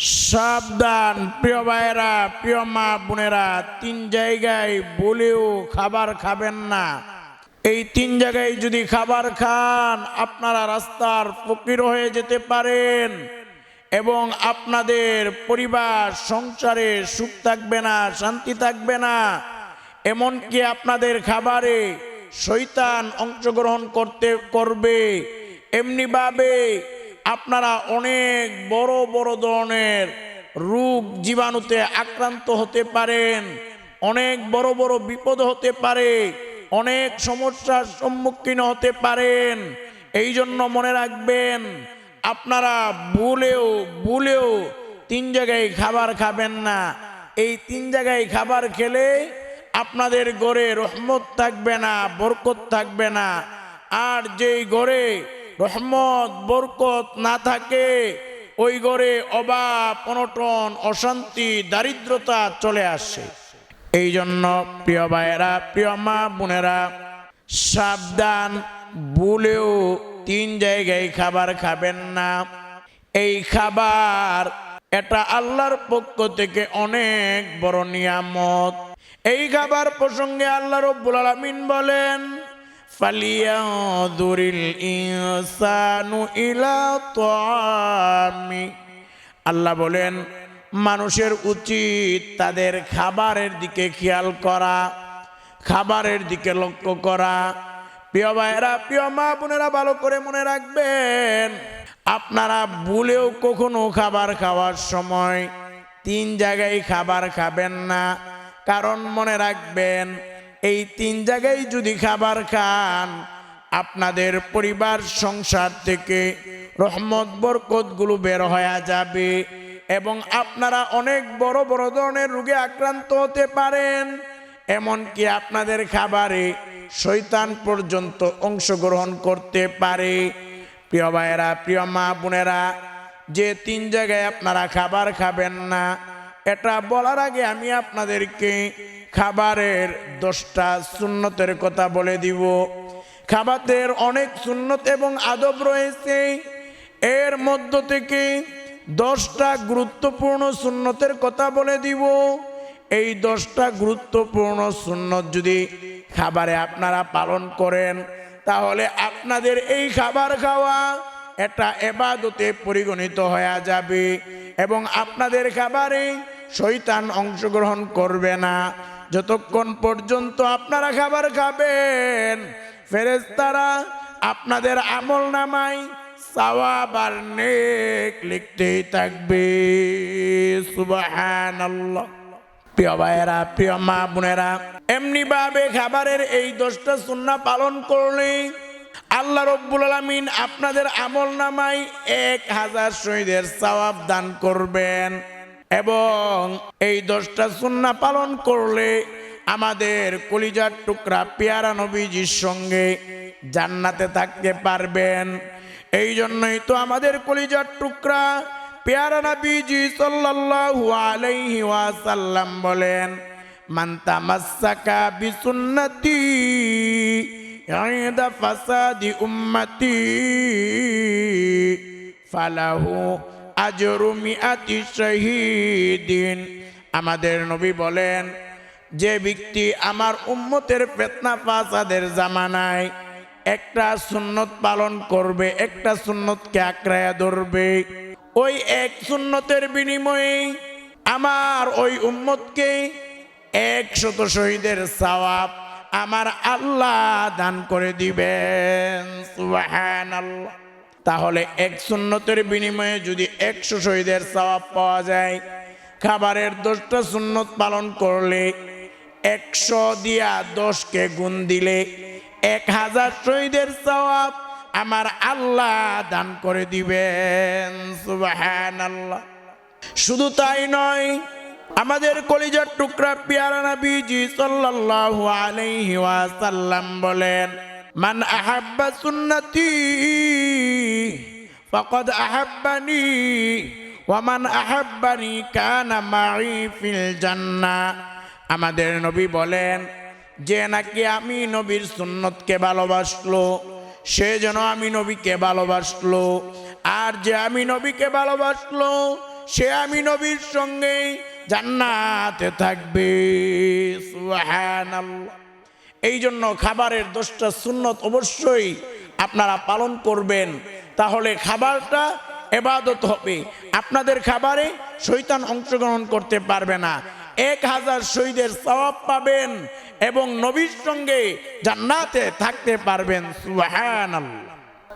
সাবধান, প্রিয় ভাইয়েরা, প্রিয় মা বোনেরা, তিন জায়গায় বলেও খাবার খাবেন না। এই তিন জায়গায় যদি খাবার খান, আপনারা রাস্তার ফকির হয়ে যেতে পারেন এবং আপনাদের পরিবার, সংসারে সুখ থাকবে না, শান্তি থাকবে না। এমনকি আপনাদের খাবারে শৈতান অংশগ্রহণ করতে, করবে। এমনিভাবে আপনারা অনেক বড় বড় ধরনের রোগ জীবাণুতে আক্রান্ত হতে পারেন, অনেক বড় বড় বিপদ হতে পারে, অনেক সমস্যার সম্মুখীন হতে পারেন। এই জন্য মনে রাখবেন, আপনারা ভুলেও ভুলেও তিন জায়গায় খাবার খাবেন না। এই তিন জায়গায় খাবার খেলে আপনাদের ঘরে রহমত থাকবে না, বরকত থাকবে না। আর যেই ঘরে রহমত, বরকত না থাকে, ওই ঘরে অভাব অনটন, অশান্তি, দারিদ্রতা চলে আসে। এই জন্য প্রিয় ভাইয়েরা, প্রিয় মা বোনেরা, সাবধান বলেও তিন জায়গায় খাবার খাবেন না। এই খাবার এটা আল্লাহর পক্ষ থেকে অনেক বড় নিয়ামত। এই খাবার প্রসঙ্গে আল্লাহ রব্বুল আলামিন বলেন ফালিয়াদুরিল ইনসানু ইলা তামি আল্লাহ বলেন, মানুষের উচিত তাদের খাবারের দিকে খেয়াল করা, খাবারের দিকে লক্ষ্য করা। প্রিয় ভাইয়েরা, প্রিয় মা বোনেরা, ভালো করে মনে রাখবেন, আপনারা ভুলেও কখনো খাবার খাওয়ার সময় তিন জায়গায় খাবার খাবেন না। কারণ মনে রাখবেন এই তিন জায়গায় যদি খাবার খান, আপনাদের পরিবার, সংসার থেকে রহমত বরকতগুলো বের হয়ে যাবে এবং আপনারা অনেক বড় বড় ধরনের রোগে আক্রান্ত হতে পারেন। এমনকি আপনাদের খাবারে শৈতান পর্যন্ত অংশগ্রহণ করতে পারে। প্রিয় ভাইয়েরা, প্রিয় মা বোনেরা, যে তিন জায়গায় আপনারা খাবার খাবেন না, এটা বলার আগে আমি আপনাদেরকে খাবারের দশটা সুন্নতের কথা বলে দিব। খাবারের অনেক সুন্নত এবং আদব রয়েছে। এর মধ্য থেকে দশটা গুরুত্বপূর্ণ সুন্নতের কথা বলে দিব। এই দশটা গুরুত্বপূর্ণ সুন্নত যদি খাবারে আপনারা পালন করেন, তাহলে আপনাদের এই খাবার খাওয়া এটা এবাদতে পরিগণিত হয়ে যাবে এবং আপনাদের খাবারে শৈতান অংশগ্রহণ করবে না। যতক্ষণ পর্যন্ত আপনারা খাবার খাবেন ফেরেস্তারা আপনাদের আমল নামায় সওয়াব নেক লিখতেই থাকবে। সুবহানাল্লাহ। প্রিয় ভাইয়েরা, প্রিয় মা বোনেরা এমনি ভাবে খাবারের এই দশটা সুন্না পালন করলে আল্লাহ রব্বুল আলমিন আপনাদের আমল নামায় এক হাজার শহীদের সওয়াব দান করবেন। এবং এই দশটা সুন্না পালন করলে আমাদের কলিজার টুকরা পেয়ারা নবীজির সঙ্গে জান্নাতে থাকতে পারবেন। এই জন্যই তো আমাদের কলিজার টুকরা পেয়ারা নবীজি সাল্লাল্লাহু আলাইহি ওয়াসাল্লাম বলেন, মান তামাসসাকা বিসুন্নতি ফাসাদি উম্মতি, ফালাহু আজরু মিআতি শহীদিন। আমাদের নবী বলেন, যে ব্যক্তি আমার উম্মতের ফেতনা ফাসাদের জামানায় একটা সুন্নত পালন করবে, একটা সুন্নতকে আঁকড়ায়া ধরবে, ওই এক সুন্নতের বিনিময়ে আমার ওই উম্মতকে একশত শহীদের সওয়াব আমার আল্লাহ দান করে দিবেন। সুবহানাল্লাহ। তাহলে এক সুন্নতের বিনিময়ে যদি একশো শহীদের সওয়াব পাওয়া যায়, খাবারের দশটা সুন্নত পালন করলে একশো দিয়া দশকে গুণ দিলে এক হাজার শহীদের সওয়াব আমার আল্লাহ দান করে দিবেন সুবাহান আল্লাহ শুধু তাই নয়, আমাদের কলিজার টুকরা পিয়ারা নবীজি সাল্লাল্লাহু আলাইহি ওয়াসাল্লাম বলেন, মান আহাব্বা সুন্নতি ফাকাদ আহাব্বানি ওয়া মান আহাব্বানি কানা মাই ফিল আমাদের নবী বলেন, যে নাকি আমি নবীর সুন্নতকে ভালোবাসলো, সে যেন আমি নবীকে ভালোবাসলো। আর যে আমি নবীকে ভালোবাসলো, সে আমি নবীর সঙ্গে জান্নাতে থাকবে। এই জন্য খাবারের দোষটা সুন্নত অবশ্যই আপনারা পালন করবেন। তাহলে খাবারটা এবাদত হবে। আপনাদের খাবারে শৈতান অংশগ্রহণ করতে পারবে না। এক হাজার শহীদের সওয়াব পাবেন এবং নবীর সঙ্গে জান্নাতে থাকতে পারবেন।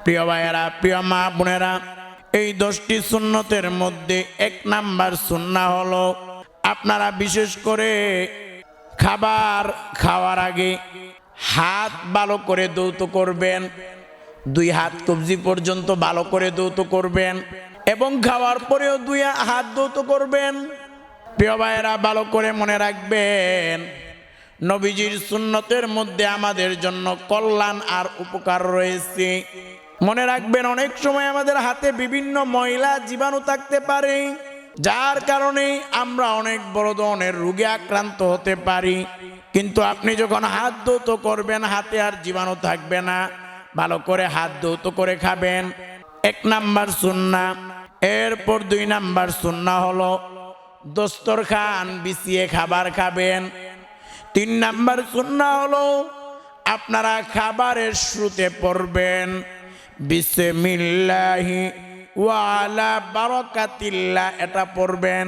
প্রিয় ভাইয়েরা, প্রিয় মা বোনেরা, এই দশটি সুন্নতের মধ্যে এক নাম্বার সুন্না হলো, আপনারা বিশেষ করে খাবার খাওয়ার আগে হাত ভালো করে দৌত করবেন দুই হাত কবজি পর্যন্ত ভালো করে দৌত করবেন এবং খাওয়ার পরেও দুই হাত দৌত করবেন। প্রিয় ভাইয়েরা, ভালো করে মনে রাখবেন, নবীজির সুন্নতের মধ্যে আমাদের জন্য কল্যাণ আর উপকার রয়েছে। মনে রাখবেন, অনেক সময় আমাদের হাতে বিভিন্ন ময়লা জীবাণু থাকতে পারে, যার কারণে আমরা অনেক বড় ধরনের রোগে আক্রান্ত হতে পারি। কিন্তু আপনি যখন হাত ধৌত করবেন, হাতে আর জীবাণু থাকবে না। ভালো করে হাত ধৌত করে খাবেন। এক নাম্বার সুন্না। এরপর দুই নাম্বার সুন্না হলো দস্তরখান বিছিয়ে খাবার খাবেন। তিন নাম্বার সুন্না হলো আপনারা খাবারের শুরুতে পড়বেন। বিসমিল্লাহি ওয়ালা বারাকাতিল্লাহ এটা পড়বেন।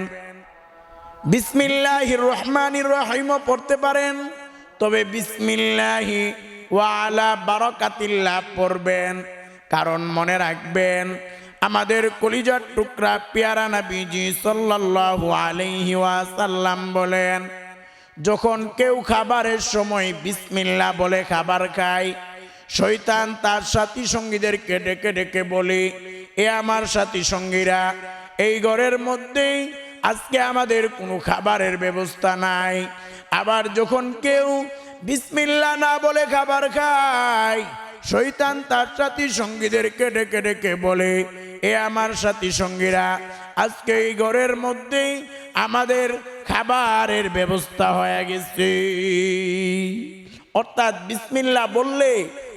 বিসমিল্লাহির রহমানির রহিমও পড়তে পারেন। তবে বিসমিল্লাহি ওয়ালা বারাকাতিল্লাহ পড়বেন, কারণ মনে রাখবেন, আমাদের কলিজার টুকরা পেয়ারা নবীজি সাল্লাল্লাহু আলাইহি ওয়াসাল্লাম বলেন, যখন কেউ খাবারের সময় বিসমিল্লাহ বলে খাবার খায়, শয়তান তার সাথী সঙ্গীদেরকে ডেকে ডেকে বলে, এ আমার সাথী সঙ্গীরা, এই ঘরের মধ্যেই আজকে আমাদের কোনো খাবারের ব্যবস্থা নাই। আবার যখন কেউ বিসমিল্লা না বলে খাবার খায় শৈতান তার সাথী সঙ্গীদেরকে ডেকে ডেকে বলে, এ আমার সাথী সঙ্গীরা, আজকে এই ঘরের মধ্যেই আমাদের খাবারের ব্যবস্থা হয়ে গেছে। অর্থাৎ বিসমিল্লা বললে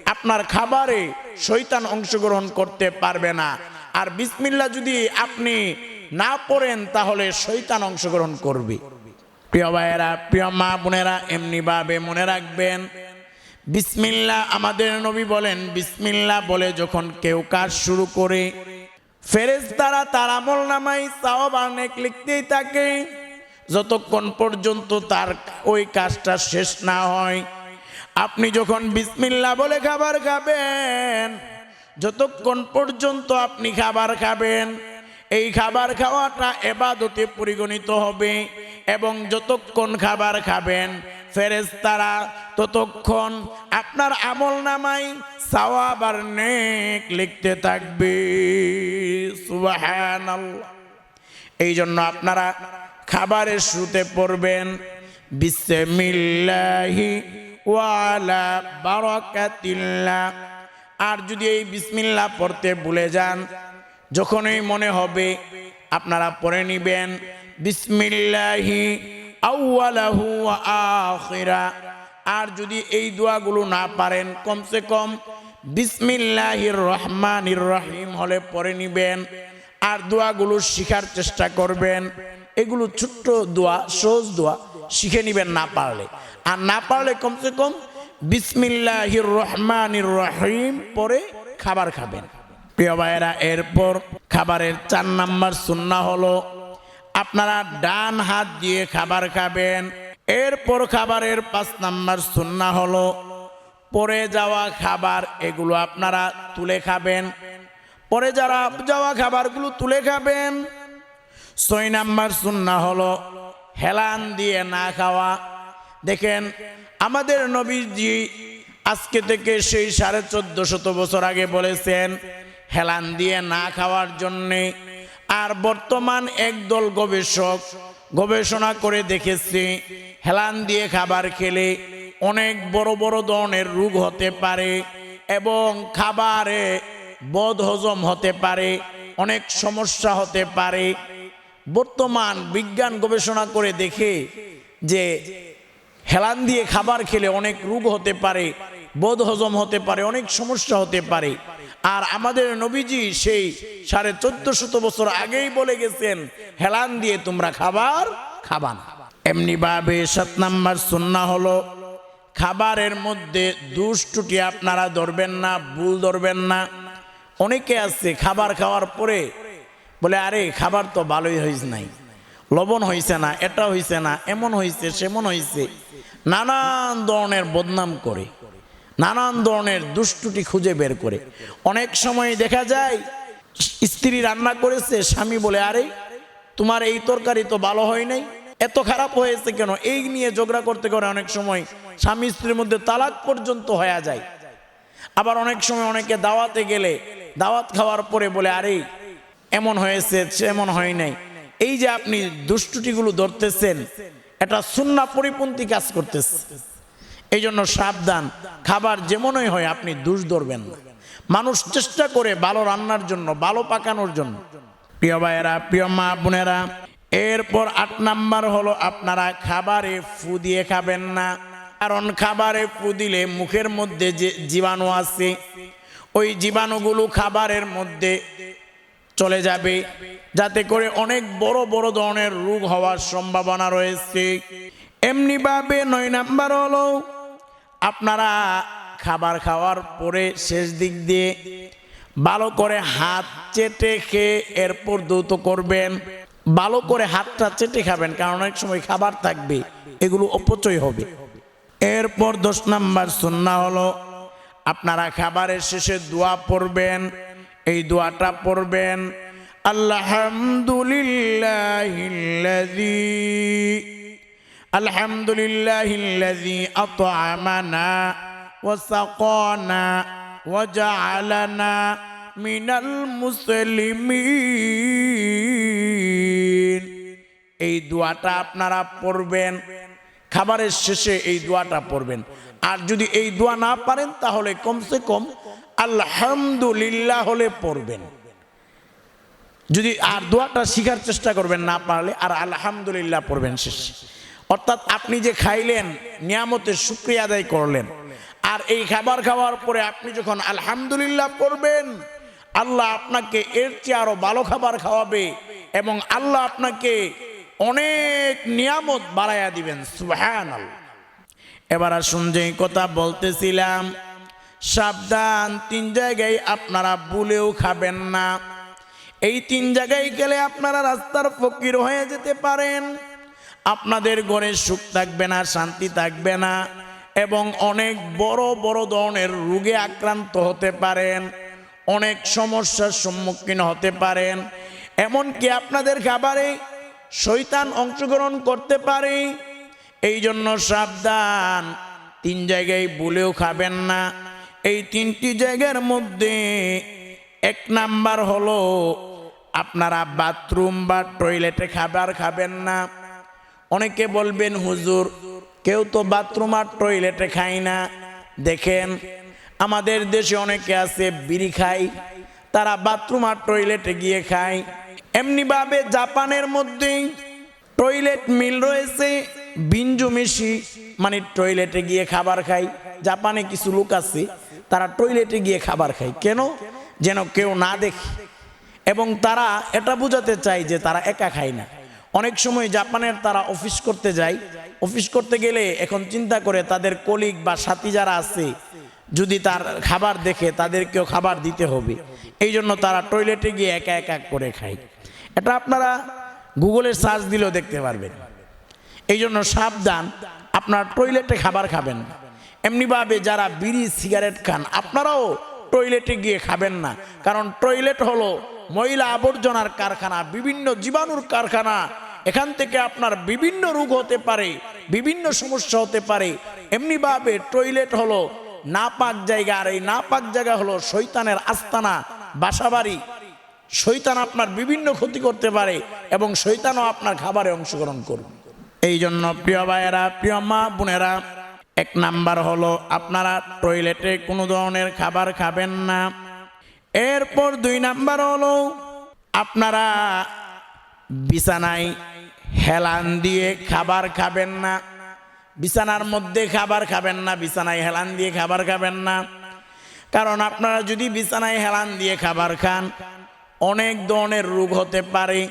আপনার খাবারে শৈতান অংশগ্রহণ করতে পারবে না। আর বিসমিল্লা যদি আপনি না পড়েন তাহলে শৈতান অংশগ্রহণ করবে। প্রিয় ভাইয়েরা, প্রিয় মা বোনেরা এমনিভাবে মনে রাখবেন বিসমিল্লা আমাদের নবী বলেন বিসমিল্লা বলে যখন কেউ কাজ শুরু করে ফেরেজ তারা তার আমল নামাই অনেক লিখতেই থাকে, যতক্ষণ পর্যন্ত তার ওই কাজটা শেষ না হয়। আপনি যখন বিসমিল্লা বলে খাবার খাবেন, যতক্ষণ পর্যন্ত আপনি খাবার খাবেন, এই খাবার খাওয়াটা এবাদতে পরিগণিত হবে। এবং যতক্ষণ খাবার খাবেন ফেরেস্তারা ততক্ষণ আপনার আমল নামাই সাওয়াব আর নেক লিখতে থাকবে। এই জন্য আপনারা খাবারের শুরুতে পড়বেন বিশ্বে বিসমিল্লাহি ওয়ালা বারাকাতিল্লাহ। আর যদি এই বিসমিল্লাহ পড়তে ভুলে যান, যখনই মনে হবে আপনারা পড়ে নিবেন বিসমিল্লাহি আউয়ালাহু ওয়া আখিরা। আর যদি এই দোয়াগুলো না পারেন, কমসে কম বিসমিল্লাহির রহমানির রহিম হলে পড়ে নিবেন। আর দোয়াগুলো শিখার চেষ্টা করবেন। এগুলো ছোট্ট দোয়া, সহজ দোয়া, শিখে নিবেন না পারলে। আর না পারলে কমসে কম বিসমিল্লাহির রহমানির রহিম পরে খাবার খাবেন। প্রিয় ভাইয়েরা, এরপর খাবারের চার নাম্বার সুন্না হলো আপনারা ডান হাত দিয়ে খাবার খাবেন। এরপর খাবারের পাঁচ নাম্বার সুন্না হলো, পরে যাওয়া খাবার এগুলো আপনারা তুলে খাবেন। পরে যারা যাওয়া খাবারগুলো তুলে খাবেন, ছয় নাম্বার সুন্না হলো, হেলান দিয়ে না খাওয়া। দেখেন, আমাদের নবীজি আজকে থেকে সেই সাড়ে চোদ্দ শত বছর আগে বলেছেন, হেলান দিয়ে না খাওয়ার জন্যে আর বর্তমান একদল গবেষক গবেষণা করে দেখেছে, হেলান দিয়ে খাবার খেলে অনেক বড় বড় ধরনের রোগ হতে পারে এবং খাবারে বদ হজম হতে পারে, অনেক সমস্যা হতে পারে। বর্তমান বিজ্ঞান গবেষণা করে দেখে যে হেলান দিয়ে খাবার খেলে অনেক রোগ হতে পারে বোধ হজম হতে পারে, অনেক সমস্যা হতে পারে। আর আমাদের নবীজি সেই সাড়ে চোদ্দ শত বছর আগেই বলে গেছেন, হেলান দিয়ে তোমরা খাবার খাবা না। এমনি ভাবে সাত নাম্বার সুন্না হলো, খাবারের মধ্যে দুষ্টুটি আপনারা ধরবেন না, ভুল ধরবেন না। অনেকে আছে খাবার খাওয়ার পরে বলে, আরে, খাবার তো ভালোই হয়েছে নাই। লবণ হয়েছে না, এটা হয়েছে না, এমন হয়েছে সেমন হয়েছে নানান ধরনের বদনাম করে। নানান ধরনের দুষ্টুটি খুঁজে বের করে। অনেক সময় দেখা যায়, স্ত্রী রান্না করেছে, স্বামী বলে, আরে, তোমার এই তরকারি তো ভালো হয় নাই। এত খারাপ হয়েছে কেন? এই নিয়ে ঝগড়া করতে করে অনেক সময় স্বামী স্ত্রীর মধ্যে তালাক পর্যন্ত হয়ে যায়। আবার অনেক সময় অনেকে দাওয়াতে গেলে, দাওয়াত খাওয়ার পরে বলে, আরে, এমন হয়েছে, সেমন হয় নাই। এই যে আপনি দুষ্টুটিগুলো ধরতেছেন, এটা সুন্না পরিপন্থী কাজ করতেছে। এই জন্য সাবধান। খাবার যেমনই হয়, আপনি দুষ ধরবেন না। মানুষ চেষ্টা করে ভালো রান্নার জন্য, ভালো পাকানোর জন্য। প্রিয় ভাইয়েরা, প্রিয় মা বোনেরা, এরপর আট নাম্বার হলো, আপনারা খাবারে ফু দিয়ে খাবেন না। কারণ খাবারে ফু দিলে মুখের মধ্যে যে জীবাণু আছে, ওই জীবাণুগুলো খাবারের মধ্যে চলে যাবে। যাতে করে অনেক বড় বড় ধরনের রোগ হওয়ার সম্ভাবনা রয়েছে। এমনিভাবে নয় নাম্বার হলো আপনারা খাবার খাওয়ার পরে শেষ দিক দিয়ে ভালো করে হাত চেটে খেয়ে এরপর দ্রুত করবেন। ভালো করে হাতটা চেটে খাবেন, কারণ অনেক সময় খাবার থাকবে, এগুলো অপচয় হবে। এরপর দশ নাম্বার সুন্না হলো, আপনারা খাবারের শেষে দোয়া পড়বেন, এই দোয়াটা পড়বেন আলহামদুলিল্লাহ আলহামদুলিল্লাহ أطعمنا وسقانا وجعلنا من المسلمين এই দোয়াটা আপনারা পড়বেন খাবারের শেষে এই দোয়াটা পড়বেন আর যদি এই দোয়া না পারেন তাহলে কমসে কম আলহামদুলিল্লাহ হলে পড়বেন যদি আর দোয়াটা শিখার চেষ্টা করবেন না পারলে আর আলহামদুলিল্লাহ পড়বেন শেষে অর্থাৎ আপনি যে খাইলেন, নিয়ামতের শুক্রিয়া আদায় করলেন। আর এই খাবার খাওয়ার পরে আপনি যখন আলহামদুলিল্লাহ করবেন, আল্লাহ আপনাকে এর চেয়ে আরও ভালো খাবার খাওয়াবে এবং আল্লাহ আপনাকে অনেক নিয়ামত বাড়াইয়া দিবেন। সুহান এবার আসুন যে কথা বলতেছিলাম, সাবধান, তিন জায়গায় আপনারা ভুলেও খাবেন না। এই তিন জায়গায় গেলে আপনারা রাস্তার ফকির হয়ে যেতে পারেন। আপনাদের ঘরে সুখ থাকবে না, শান্তি থাকবে না এবং অনেক বড় বড় ধরনের রোগে আক্রান্ত হতে পারেন, অনেক সমস্যার সম্মুখীন হতে পারেন। এমনকি আপনাদের খাবারে শৈতান অংশগ্রহণ করতে পারে। এই জন্য সাবধান, তিন জায়গায় বলেও খাবেন না। এই তিনটি জায়গার মধ্যে এক নাম্বার হলো, আপনারা বাথরুম বা টয়লেটে খাবার খাবেন না। অনেকে বলবেন, হুজুর, কেউ তো বাথরুম আর টয়লেটে খায় না। দেখেন, আমাদের দেশে অনেকে আছে, বিড়ি খায়, তারা বাথরুম আর টয়লেটে গিয়ে খায়। এমনিভাবে জাপানের মধ্যেই টয়লেট মিল রয়েছে বিঞ্জু মিশি মানে টয়লেটে গিয়ে খাবার খায়। জাপানে কিছু লোক আছে, তারা টয়লেটে গিয়ে খাবার খায়। কেন? যেন কেউ না দেখে। এবং তারা এটা বোঝাতে চায় যে তারা একা খায় না। অনেক সময় জাপানের তারা অফিস করতে যায়। অফিস করতে গেলে এখন চিন্তা করে তাদের কলিগ বা সাথী যারা আছে, যদি তার খাবার দেখে তাদেরকেও খাবার দিতে হবে। এই জন্য তারা টয়লেটে গিয়ে একা একা করে খায়। এটা আপনারা গুগলের সার্চ দিলেও দেখতে পারবেন। এই জন্য সাবধান, আপনার টয়লেটে খাবার খাবেন এমনিভাবে যারা বিড়ি, সিগারেট খান, আপনারাও টয়লেটে গিয়ে খাবেন না। কারণ টয়লেট হলো ময়লা আবর্জনার কারখানা, বিভিন্ন জীবাণুর কারখানা, এখান থেকে আপনার বিভিন্ন রোগ হতে পারে, বিভিন্ন সমস্যা হতে পারে। এমনিভাবে টয়লেট হলো নাপাক জায়গা, আর এই নাপাক জায়গা হলো শৈতানের আস্তানা, বাসাবাড়ি। শৈতান আপনার বিভিন্ন ক্ষতি করতে পারে এবং শৈতানও আপনার খাবারে অংশগ্রহণ করবে। এই জন্য প্রিয় ভাইয়েরা, প্রিয় মা বোনেরা, এক নাম্বার হলো আপনারা টয়লেটে কোনো ধরনের খাবার খাবেন না। এরপর দুই নাম্বার হলো, আপনারা বিছানায় হেলান দিয়ে খাবার খাবেন না, বিছানার মধ্যে খাবার খাবেন না, বিছানায় হেলান দিয়ে খাবার খাবেন না। কারণ আপনারা যদি বিছানায় হেলান দিয়ে খাবার খান, অনেক ধরনের রোগ হতে পারে,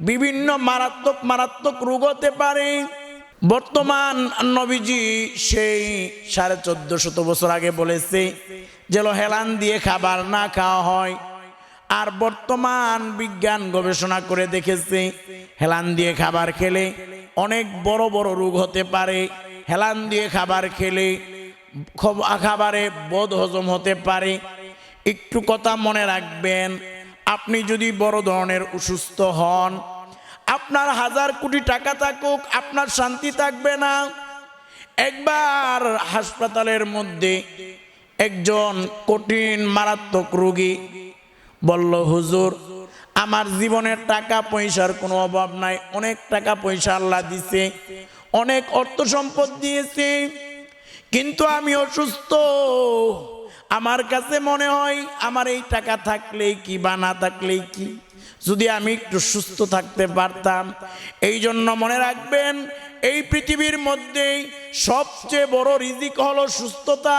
বিভিন্ন মারাত্মক মারাত্মক রোগ হতে পারে। বর্তমান নবীজি সেই সাড়ে চোদ্দ শত বছর আগে বলেছে যেন হেলান দিয়ে খাবার না খাওয়া হয়। আর বর্তমান বিজ্ঞান গবেষণা করে দেখেছে হেলান দিয়ে খাবার খেলে অনেক বড় বড় রোগ হতে পারে। হেলান দিয়ে খাবার খেলে খব- খাবারে বোধ হজম হতে পারে। একটু কথা মনে রাখবেন, আপনি যদি বড় ধরনের অসুস্থ হন আপনার হাজার কোটি টাকা থাকুক, আপনার শান্তি থাকবে না। একবার হাসপাতালের মধ্যে একজন কঠিন মারাত্মক রোগী বলল, হুজুর, আমার জীবনের টাকা পয়সার কোনো অভাব নাই। অনেক টাকা পয়সা আল্লাহ দিছে, অনেক অর্থ সম্পদ দিয়েছে, কিন্তু আমি অসুস্থ। আমার কাছে মনে হয়, আমার এই টাকা থাকলেই কি বা না থাকলেই কি? যদি আমি একটু সুস্থ থাকতে পারতাম এই জন্য মনে রাখবেন, এই পৃথিবীর মধ্যেই সবচেয়ে বড় রিজিক হলো সুস্থতা।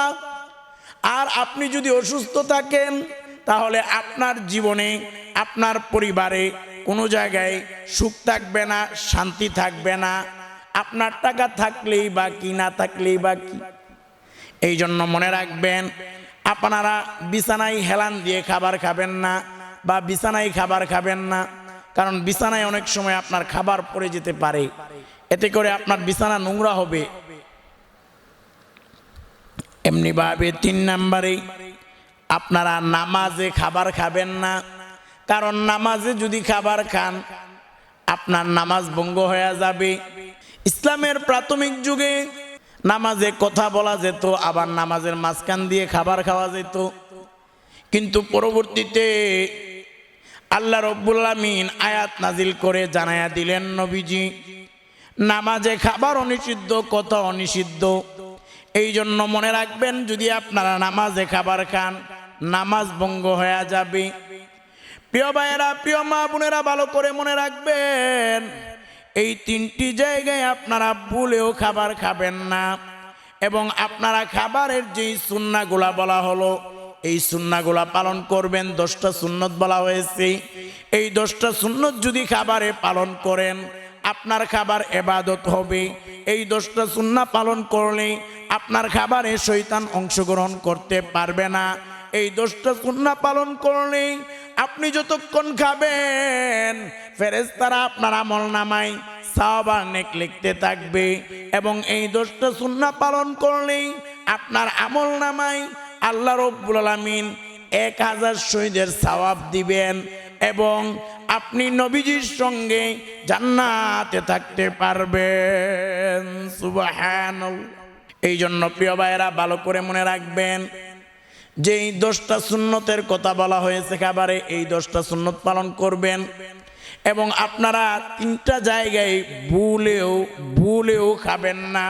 আর আপনি যদি অসুস্থ থাকেন, তাহলে আপনার জীবনে, আপনার পরিবারে কোনো জায়গায় সুখ থাকবে না, শান্তি থাকবে না। আপনার টাকা থাকলেই বা কি, না থাকলেই বা কি। এই জন্য মনে রাখবেন, আপনারা বিছানায় হেলান দিয়ে খাবার খাবেন না। বা বিছানায় খাবার খাবেন না। কারণ বিছানায় অনেক সময় আপনার খাবার পড়ে যেতে পারে। এতে করে আপনার বিছানা নোংরা হবে। এমনিভাবে তিন নাম্বারে, আপনারা নামাজে খাবার খাবেন না। কারণ নামাজে যদি খাবার খান, আপনার নামাজ ভঙ্গ হয়ে যাবে। ইসলামের প্রাথমিক যুগে নামাজে কথা বলা যেত, আবার নামাজের মাঝখান দিয়ে খাবার খাওয়া যেত। কিন্তু পরবর্তীতে আল্লাহ রব্বুল আমিন আয়াত নাজিল করে জানায়া দিলেন, নবীজি, নামাজে খাবার অনিষিদ্ধ কথা অনিষিদ্ধ এই জন্য মনে রাখবেন, যদি আপনারা নামাজে খাবার খান, নামাজ ভঙ্গ হয়ে যাবে। প্রিয় ভাইয়েরা, প্রিয় মা বোনেরা, ভালো করে মনে রাখবেন, এই তিনটি জায়গায় আপনারা ভুলেও খাবার খাবেন না। এবং আপনারা খাবারের যেই সুন্নাগুলা বলা হলো এই সুন্নাগুলা পালন করবেন, দশটা সুন্নত বলা হয়েছে। এই দশটা সুন্নত যদি খাবারে পালন করেন, আপনার খাবার এবাদত হবে। এই দশটা সুন্না পালন করলে আপনার খাবারে শৈতান অংশগ্রহণ করতে পারবে না। এই দশটা সুন্না পালন করলে আপনি যতক্ষণ খাবেন ফেরেস্তারা আপনার আমল নামাই সাহাবার নেক লিখতে থাকবে। এবং এই দশটা সুন্না পালন করলেই আপনার আমল নামাই আল্লাহ রব্বুল আলমিন এক হাজার শহীদের সওয়াব দিবেন এবং আপনি নবীজির সঙ্গে জান্নাতে থাকতে পারবেন। সুবাহান এই জন্য প্রিয় ভাইয়েরা, ভালো করে মনে রাখবেন যে এই দশটা সুন্নতের কথা বলা হয়েছে খাবারে, এই দশটা সুন্নত পালন করবেন এবং আপনারা তিনটা জায়গায় ভুলেও ভুলেও খাবেন না।